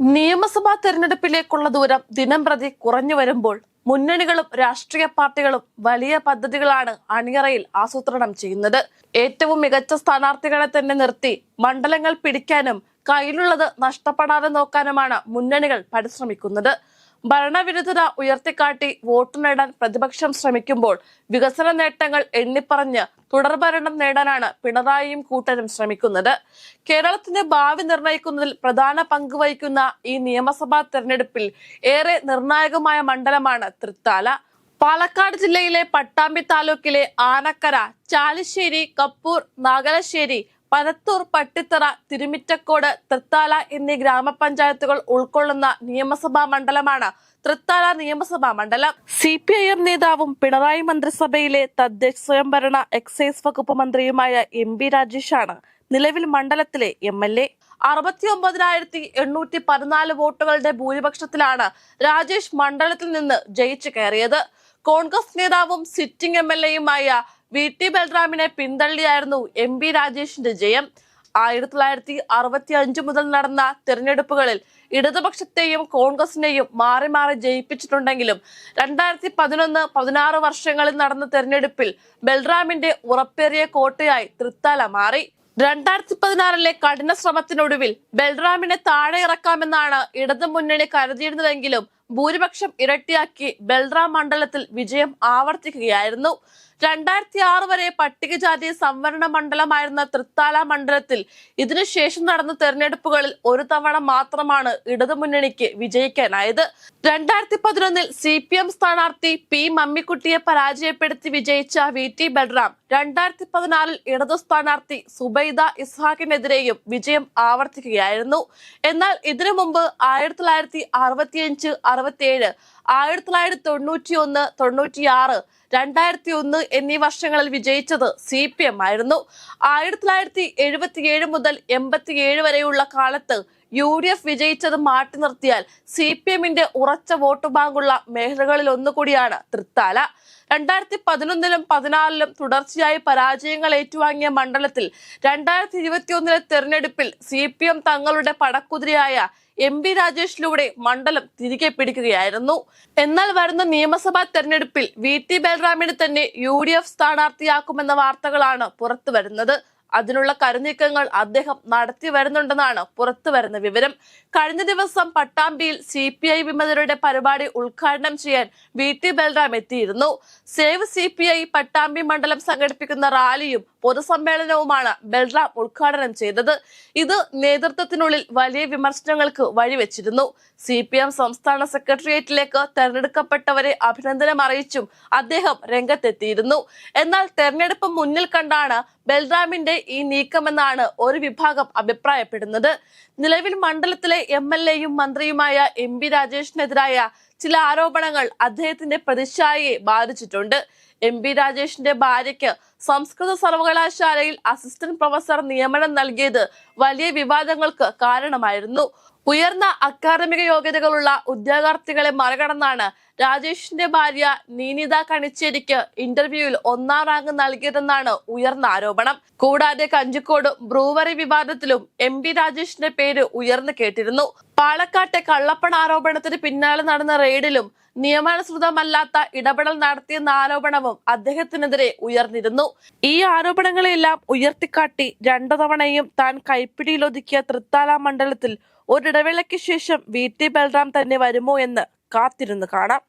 നിയമസഭാ തെരഞ്ഞെടുപ്പിലേക്കുള്ള ദൂരം ദിനം പ്രതി കുറഞ്ഞു വരുമ്പോൾ മുന്നണികളും രാഷ്ട്രീയ പാർട്ടികളും വലിയ പദ്ധതികളാണ് അണിയറയിൽ ആസൂത്രണം ചെയ്യുന്നത്. ഏറ്റവും മികച്ച സ്ഥാനാർത്ഥികളെ തന്നെ നിർത്തി മണ്ഡലങ്ങൾ പിടിക്കാനും കയ്യിലുള്ളത് നഷ്ടപ്പെടാതെ നോക്കാനുമാണ് മുന്നണികൾ പരിശ്രമിക്കുന്നത്. ഭരണവിരുദ്ധത ഉയർത്തിക്കാട്ടി വോട്ട് നേടാൻ പ്രതിപക്ഷം ശ്രമിക്കുമ്പോൾ വികസന നേട്ടങ്ങൾ എണ്ണിപ്പറഞ്ഞ് തുടർഭരണം നേടാനാണ് പിണറായിയും കൂട്ടരും ശ്രമിക്കുന്നത്. കേരളത്തിന്റെ ഭാവി നിർണയിക്കുന്നതിൽ പ്രധാന പങ്ക് വഹിക്കുന്ന ഈ നിയമസഭാ തെരഞ്ഞെടുപ്പിൽ ഏറെ നിർണായകമായ മണ്ഡലമാണ് തൃത്താല. പാലക്കാട് ജില്ലയിലെ പട്ടാമ്പി താലൂക്കിലെ ആനക്കര ചാലിശ്ശേരി കപ്പൂർ നാഗലശ്ശേരി പനത്തൂർ പട്ടിത്തറ തിരുമിറ്റക്കോട് തൃത്താല എന്നീ ഗ്രാമപഞ്ചായത്തുകൾ ഉൾക്കൊള്ളുന്ന നിയമസഭാ മണ്ഡലമാണ് തൃത്താല നിയമസഭാ മണ്ഡലം. സി പി ഐ എം നേതാവും പിണറായി മന്ത്രിസഭയിലെ തദ്ദേശ സ്വയംഭരണ എക്സൈസ് വകുപ്പ് മന്ത്രിയുമായ എം ബി രാജേഷാണ് നിലവിൽ മണ്ഡലത്തിലെ എം എൽ എ. അറുപത്തി ഒമ്പതിനായിരത്തി എണ്ണൂറ്റി പതിനാല് വോട്ടുകളുടെ ഭൂരിപക്ഷത്തിലാണ് രാജേഷ് മണ്ഡലത്തിൽ നിന്ന് ജയിച്ചു കയറിയത്. കോൺഗ്രസ് നേതാവും സിറ്റിംഗ് എം എൽ എയുമായ വി ടി ബൽറാമിനെ പിന്തള്ളിയായിരുന്നു എം പി രാജേഷിന്റെ ജയം. ആയിരത്തി തൊള്ളായിരത്തി അറുപത്തി അഞ്ച് മുതൽ നടന്ന തിരഞ്ഞെടുപ്പുകളിൽ ഇടതുപക്ഷത്തെയും കോൺഗ്രസിനെയും മാറി മാറി ജയിപ്പിച്ചിട്ടുണ്ടെങ്കിലും രണ്ടായിരത്തി പതിനൊന്ന് പതിനാറ് വർഷങ്ങളിൽ നടന്ന തെരഞ്ഞെടുപ്പിൽ ബൽറാമിന്റെ ഉറപ്പേറിയ കോട്ടയായി തൃത്താല മാറി. രണ്ടായിരത്തി പതിനാറിലെ കഠിന ശ്രമത്തിനൊടുവിൽ ബൽറാമിനെ താഴെ ഇറക്കാമെന്നാണ് ഇടതു മുന്നണി കരുതിയിരുന്നതെങ്കിലും ഭൂരിപക്ഷം ഇരട്ടിയാക്കി ബൽറാം മണ്ഡലത്തിൽ വിജയം ആവർത്തിക്കുകയായിരുന്നു. രണ്ടായിരത്തി ആറ് വരെ പട്ടികജാതി സംവരണ മണ്ഡലമായിരുന്ന തൃത്താല മണ്ഡലത്തിൽ ഇതിനുശേഷം നടന്ന തെരഞ്ഞെടുപ്പുകളിൽ ഒരു തവണ മാത്രമാണ് ഇടതുമുന്നണിക്ക് വിജയിക്കാനായത്. രണ്ടായിരത്തി പതിനൊന്നിൽ സി പി എം സ്ഥാനാർത്ഥി പി മമ്മിക്കുട്ടിയെ പരാജയപ്പെടുത്തി വിജയിച്ച വി ടി ബൽറാം രണ്ടായിരത്തി പതിനാലിൽ ഇടതു സ്ഥാനാർത്ഥി സുബൈദ ഇസ്ഹാഖിനെതിരെയും വിജയം ആവർത്തിക്കുകയായിരുന്നു. എന്നാൽ ഇതിനു മുമ്പ് ആയിരത്തി തൊള്ളായിരത്തി അറുപത്തിയഞ്ച് അറുപത്തിയേഴ് ആയിരത്തി തൊള്ളായിരത്തി തൊണ്ണൂറ്റി ഒന്ന് തൊണ്ണൂറ്റിയാറ് രണ്ടായിരത്തി ഒന്ന് എന്നീ വർഷങ്ങളിൽ വിജയിച്ചത് സി പി എം ആയിരുന്നു. ആയിരത്തി തൊള്ളായിരത്തി എഴുപത്തിയേഴ് മുതൽ എൺപത്തിയേഴ് വരെയുള്ള കാലത്ത് യു ഡി എഫ് വിജയിച്ചത് മാറ്റി നിർത്തിയാൽ സി പി എമ്മിന്റെ ഉറച്ച വോട്ട് ബാങ്കുള്ള മേഖലകളിൽ ഒന്നുകൂടിയാണ് തൃത്താല. രണ്ടായിരത്തി പതിനൊന്നിലും പതിനാലിലും തുടർച്ചയായി പരാജയങ്ങൾ ഏറ്റുവാങ്ങിയ മണ്ഡലത്തിൽ രണ്ടായിരത്തി ഇരുപത്തിയൊന്നിലെ തെരഞ്ഞെടുപ്പിൽ സി പി എം തങ്ങളുടെ പടക്കുതിരയായ എം പി രാജേഷിലൂടെ മണ്ഡലം തിരികെ പിടിക്കുകയായിരുന്നു. എന്നാൽ വരുന്ന നിയമസഭാ തെരഞ്ഞെടുപ്പിൽ വി ടി ബൽറാമിനെ തന്നെ യു ഡി എഫ് സ്ഥാനാർത്ഥിയാക്കുമെന്ന വാർത്തകളാണ് പുറത്തു വരുന്നത്. അതിനുള്ള കരുനീക്കങ്ങൾ അദ്ദേഹം നടത്തി വരുന്നുണ്ടെന്നാണ് പുറത്തു വരുന്ന വിവരം. കഴിഞ്ഞ ദിവസം പട്ടാമ്പിയിൽ സി പി ഐ വിമതരുടെ പരിപാടി ഉദ്ഘാടനം ചെയ്യാൻ വി ടി ബൽറാം എത്തിയിരുന്നു. Save C P I Pattambi മണ്ഡലം സംഘടിപ്പിക്കുന്ന റാലിയും പൊതുസമ്മേളനവുമാണ് ബൽറാം ഉദ്ഘാടനം ചെയ്തത്. ഇത് നേതൃത്വത്തിനുള്ളിൽ വലിയ വിമർശനങ്ങൾക്ക് വഴിവെച്ചിരുന്നു. സി പി എം സംസ്ഥാന സെക്രട്ടേറിയറ്റിലേക്ക് തെരഞ്ഞെടുക്കപ്പെട്ടവരെ അഭിനന്ദനം അറിയിച്ചും അദ്ദേഹം രംഗത്തെത്തിയിരുന്നു. എന്നാൽ തെരഞ്ഞെടുപ്പ് മുന്നിൽ കണ്ടാണ് ബൽറാമിന്റെ ഈ നീക്കമെന്നാണ് ഒരു വിഭാഗം അഭിപ്രായപ്പെടുന്നത്. നിലവിൽ മണ്ഡലത്തിലെ എം എൽ എയും മന്ത്രിയുമായ എം പി രാജേഷിനെതിരായ ചില ആരോപണങ്ങൾ അദ്ദേഹത്തിന്റെ പ്രതിച്ഛായയെ ബാധിച്ചിട്ടുണ്ട്. എം പി രാജേഷിന്റെ ഭാര്യയ്ക്ക് സംസ്കൃത സർവകലാശാലയിൽ അസിസ്റ്റന്റ് പ്രൊഫസർ നിയമനം നൽകിയത് വലിയ വിവാദങ്ങൾക്ക് കാരണമായിരുന്നു. ഉയർന്ന അക്കാദമിക യോഗ്യതകളുള്ള ഉദ്യോഗാർത്ഥികളെ മറികടന്നാണ് രാജേഷിന്റെ ഭാര്യ നീനിത കണിച്ചേരിക്ക് ഇന്റർവ്യൂവിൽ ഒന്നാം റാങ്ക് നൽകിയതെന്നാണ് ഉയർന്ന ആരോപണം. കൂടാതെ കഞ്ചിക്കോട് ബ്രൂവറി വിവാദത്തിലും എം പി രാജേഷിന്റെ പേര് ഉയർന്നു കേട്ടിരുന്നു. പാലക്കാട്ടെ കള്ളപ്പണ ആരോപണത്തിന് പിന്നാലെ നടന്ന റെയ്ഡിലും നിയമാനുസൃതമല്ലാത്ത ഇടപെടൽ നടത്തിയെന്ന ആരോപണവും അദ്ദേഹത്തിനെതിരെ ഉയർന്നിരുന്നു. ഈ ആരോപണങ്ങളെല്ലാം ഉയർത്തിക്കാട്ടി രണ്ടു തവണയും താൻ കൈപ്പിടിയിലൊതുക്കിയ തൃത്താല മണ്ഡലത്തിൽ ഒരിടവേളയ്ക്ക് ശേഷം വി ടി ബൽറാം തന്നെ വരുമോ എന്ന് കാത്തിരുന്ന് കാണാം.